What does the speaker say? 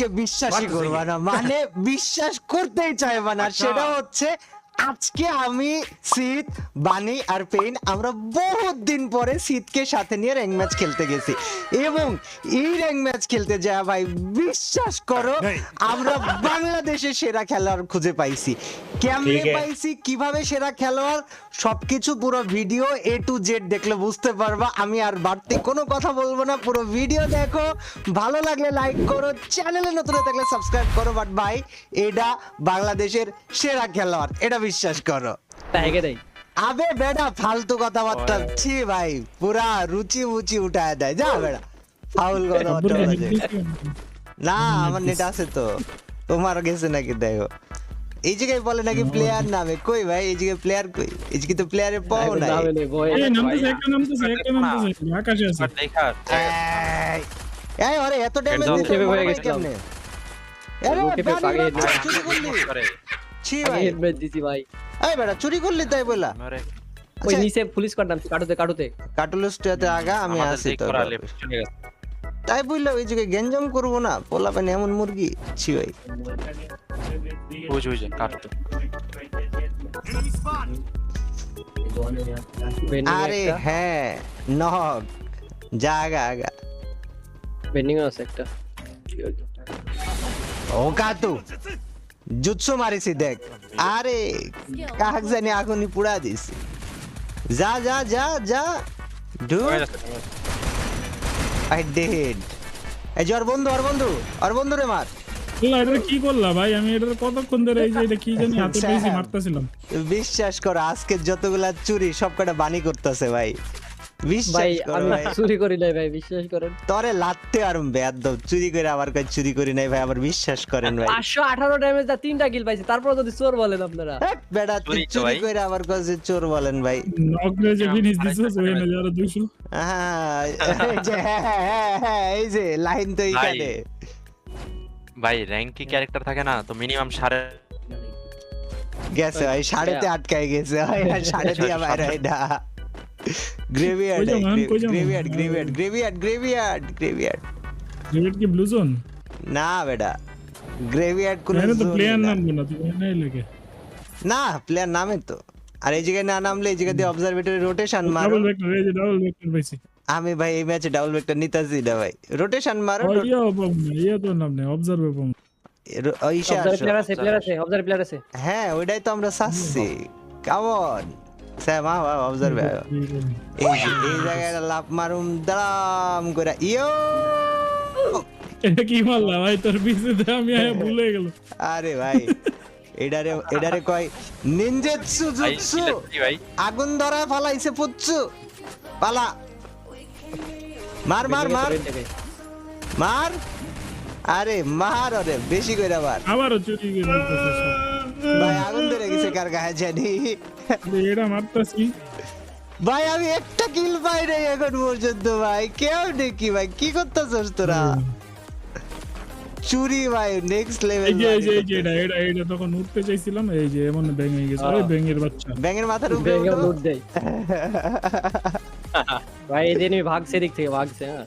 আজকে বিশ্বাসই করবা না। মানে বিশ্বাস করতেই চাইবা না। আচ্ছা। সেটা হচ্ছে আজকে আমি শীত বানি আর পেইন আমরা বহুত দিন পরে শীতকে সাথে নিয়ে র্যাঙ্ক ম্যাচ খেলতে গেছি। এবং এই র্যাঙ্ক ম্যাচ খেলতে যা ভাই বিশ্বাস করো আমরা বাংলাদেশের সেরা খেলোয়াড় খুঁজে পাইছি। কেমনে পাইছি কীভাবে সেরা খেলোয়াড় সবকিছু পুরো ভিডিও এ টু জেড দেখলে বুঝতে পারবা। আমি আর বাড়তি কোনো কথা বলব না পুরো ভিডিও দেখো। ভালো লাগলে লাইক করো চ্যানেলে নতুন থাকলে সাবস্ক্রাইব করো বাট ভাই এটা বাংলাদেশের সেরা খেলোয়াড় এটা বিশ্বাস করো। আবে বেটা ফালতু কথাবার্তা। ছি ভাই পুরা রুচি মুচি উঠায় দেয়। যা বেটা ফাউল কথাবার্তা না আমার নেট আছে তো। তোমার গেছে নাকি দেখো। এই জায়গায় বলে নাকি প্লেয়ার নামে কই ভাই? এই জায়গায় প্লেয়ার কই? এই জায়গায় তো প্লেয়ারে পাও নামে বয় এই নামতেছে একটা নামতেছে একটা আকাশে আছে। দেখা। এই, এই এত ড্যামেজ দিতে কেমনে? আরে চুরি করলি। ছি ভাই। হেলমেট দিছি ভাই। এই বেটা চুরি করলি তাই বলা ওই আচ্ছা, নিচে পুলিশ কাটাম কাটুতে কাটুতে। কাটুলুসটাতে আগা আমি আসি তো তাই বললে ওই জায়গায় গেঞ্জাম করব না পোলা পানি এমন মুরগি? ছি ভাই। বুঝ বুঝ কাটতো। আরে হ্যাঁ নহক যা আগা আগা। বেন্ডিং আছে একটা। ও কাতু। জুৎসু মারিছি দেখ। আরে কাক জানি আগুনি পুড়া দিছি। যা যা যা যা। ডু যাচ্ছে, যাচ্ছে। I dead. এই যে ওর বন্ধু ওর বন্ধু ওর বন্ধু রে মার কি করলা ভাই? আমি এটা কতক্ষণ ধরে এই যে এটা কি জানি হাতে পেয়েছি মারতেছিলাম। বিশ্বাস কর আজকে যতগুলা চুরি সব কটা বানি করতেছে ভাই। ভাই আমি চুরি করি নাই ভাই বিশ্বাস করেন। তরে লাত্তে আর বেদ চুরি করে আমার কাছে চুরি করি নাই ভাই আবার বিশ্বাস করেন ভাই। পাঁচশো আঠারো ড্যামেজ দা তিনটা কিল পাইছি তারপর যদি চোর বলেন আপনারা। বেটা চুরি। করে আমার কাছে চোর বলেন ভাই। নকলে যে ফিনিশ দিছো ওই না যারা দুশো হ্যাঁ, এই যে, হ্যাঁ, হ্যাঁ, হ্যাঁ, এই যে লাইন তো এইখানে। ভাই র্যাঙ্কি ক্যারেক্টার থাকে না তো মিনিমাম সাড়ে গেছে ভাই সাড়েতে আটকায় গেছে ভাই সাড়ে দিয়া বাইরে না। গ্রেভিয়ার্ড যাবেন? Graveyard graveyard graveyard graveyard graveyard কি ব্লু জোন না বেটা গ্রেভিয়ার্ড কোন তো প্লেয়ার নাম না তুমি নাই লাগে না প্লেয়ার নামে তো আর এই জায়গায় না নামলে এই জায়গা দিয়ে অবজারভেটরি রোটেশন মারো ডাবল ভেক্টর এই যে ডাবল ভেক্টর পাইছি আমি ভাই এই ম্যাচে ডাবল ভেক্টর নিতেছি না ভাই রোটেশন মারো ইয়া পাবো ইয়া তো নাম নেই অবজার্ভ পাবো হ্যাঁ ওইটাই তো আমরা চাচ্ছি কেমন স্যার মা অবজার্ভ এই এই জায়গায় লাভ মারুম দাম করে। ইয়ো! এটা কি মারলা ভাই? তোর পিছনে আমি আয়া ভুলে গেল আরে ভাই এডারে এডারে কয় নিনজেৎসু জুৎসু আগুন ধরা ফালাইছে পুচ্ছু। পালা। মার মার মার। মার। আরে মার ওরে বেশি করে মার। আবারও চুরি করে। ভাই আগুন ধরে গেছে কার গায়ে জানি। এটা মারতাছি। ভাই আমি একটা কিল পাই নাই এখন পর্যন্ত ভাই। কেউ দেখি ভাই কি করতেছস তোরা? চুরি ভাই নেক্সট লেভেল এই যে এই যে এটা এটা এটা তখন উঠতে চাইছিলাম এই যে এমন ব্যাং হয়ে গেছে। ওই ব্যাঙের বাচ্চা। ব্যাঙের মাথার উপরে। লুট দেয় ভাই ভাগছে দিক থেকে ভাগছে হ্যাঁ।